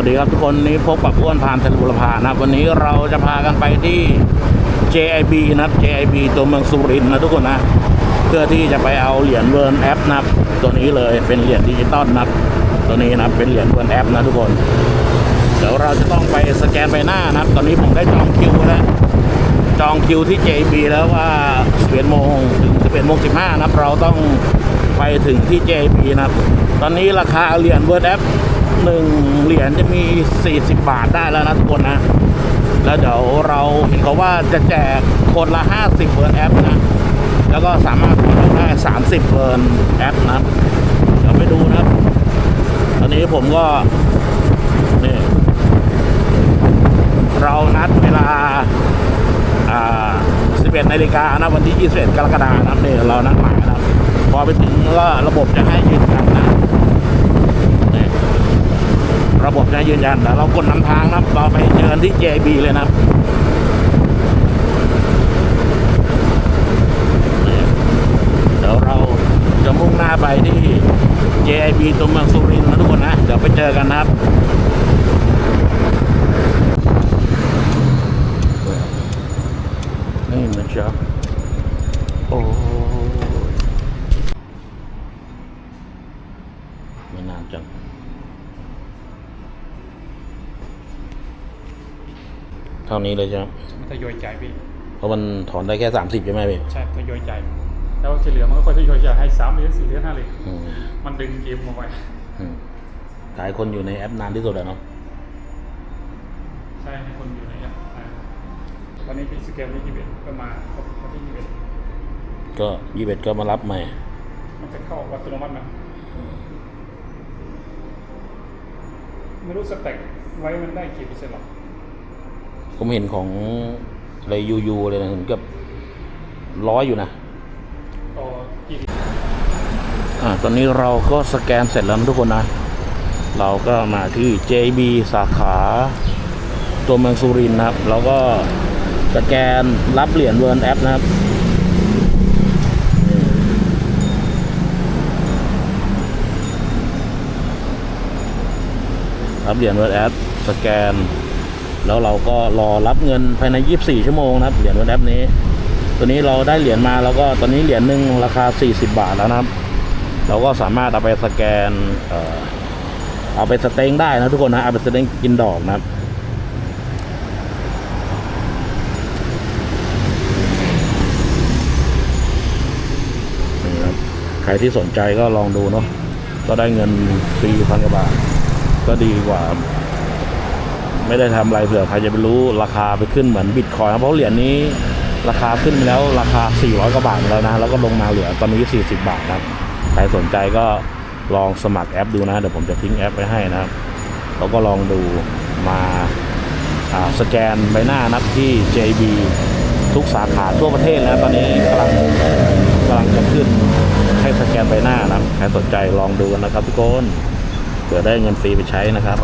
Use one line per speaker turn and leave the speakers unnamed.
วัสดีครับทุกคนนี้พบกับอ้วนพานทะลุรพานะครับ วันนี้เราจะพากันไปที่ JIB นะครับ JIB ตัวเมืองสุรินทร์นะทุกคนนะ เพื่อที่จะไปเอาเหรียญเวิร์นแอปนะครับตัวนี้เลยเป็นเหรียญดิจิตอลนะครับตัวนี้นะเป็นเหรียญเวิร์นแอปนะทุกคน เดี๋ยวเราจะต้องไปสแกนใบหน้านะครับ ตอนนี้ผมได้จองคิวแล้วจองคิวที่ JIB แล้วว่า11โมงถึง11โมง15นะครับเราต้อง ไปถึงที่ JB นะครับ ตอนนี้ราคาเหรียญเวิร์ดแอปหนึ่งเหรียญจะมี 40 บาทได้แล้วนะทุกคนนะ แล้วเดี๋ยวเราเห็นเขาว่าจะแจกคนละ 50เวิร์ดแอปนะ แล้วก็สามารถกดได้ 30เวิร์ดแอปนะเดี๋ยวไปดูนะครับ ตอนนี้ผมก็นี่เรานัดเวลาอ่า11นาฬิกานะวันที่ 21 กรกฎาคมนะครับนี่เรานัดหมายนะครับ พอไปถึงก็ระบบจะให้ยืนยันนะระบบจะยืนยันแต่เรากดนำทางนะครับเราไปเจอที่ JB เลยนะเดี๋ยวเราจะมุ่งหน้าไปที่ JB ตัวเมืองสุรินทร์นะทุกคนนะ เดี๋ยวไปเจอกันนะครับนี่นะจ๊ะโอ้ยไม่นานจัง เท่านี้เลยใช่ไหม
มันทยอยจ่ายพี่
เพราะมันถอนได้แค่สามสิบใช่ไหมพี่
ใช่ทยอยจ่ายแล้วที่เหลือมันก็ค่อยทยอยจ่ายให้สามเหรียญสี่เหรียญห้าเหรียญ
อืม
มันดึงเกมมาไว้
อืมหลายคนอยู่ในแอปนานที่สุดแล้วเนาะ
ใช่ให้คนอยู่ในอะอ่าวันนี้พี่สแกนที่ยี่สิบเอ็ดก็มาครบวันที่ยี่สิบเอ็ด
ก็ยี่สิบก็มารับใหม่
มันจะเข้าอัตโนมัตินะไม่รู้สเต็กไว้มันได้กี่เปอร์เซ็นต์หรอก
ผมเห็นของอะไรยูยูเลยนะถึงเกับร้อยอยู่นะ
ต่อยี่สิบ
อ่าตอนนี้เราก็สแกนเสร็จแล้วทุกคนนะ เราก็มาที่ JB สาขา ตัวเมืองสุรินทร์นะครับ แล้วก็สแกนรับเหรียญเวิร์นแอปนะครับรับเหรียญเวิร์นแอปสแกน แล้วเราก็รอรับเงินภายใน 24 ชั่วโมงนะครับเหรียญวิร์นแอปนี้ ตัวนี้เราได้เหรียญมาแล้วก็ตอนนี้เหรียญหนึ่งราคา 40 บาทแล้วนะครับ เราก็สามารถเอาไปสแกนเอ่อเอาไปสเต็งได้นะทุกคนนะเอาไปสเต็งกินดอกนะนี่ครับใครที่สนใจก็ลองดูเนาะ ก็ได้เงินฟรีพันกว่าบาท ก็ดีกว่า ไม่ได้ทำอะไรเผื่อใครจะไปรู้ราคาไปขึ้นเหมือนบิตคอยครับเพราะเหรียญนี้ราคาขึ้นไปแล้วราคา 400 กว่าบาทแล้วนะ แล้วก็ลงมาเหลือตอนนี้ 40 บาทนะครับ ใครสนใจก็ลองสมัครแอปดูนะ เดี๋ยวผมจะทิ้งแอปไว้ให้นะครับ แล้วก็ลองดูมาสแกนใบหน้านับที่ JB ทุกสาขาทั่วประเทศแล้วตอนนี้กำลังกำลังจะขึ้นให้สแกนใบหน้านะใครสนใจลองดูกันนะครับทุกคนเผื่อได้เงินฟรีไปใช้นะครับ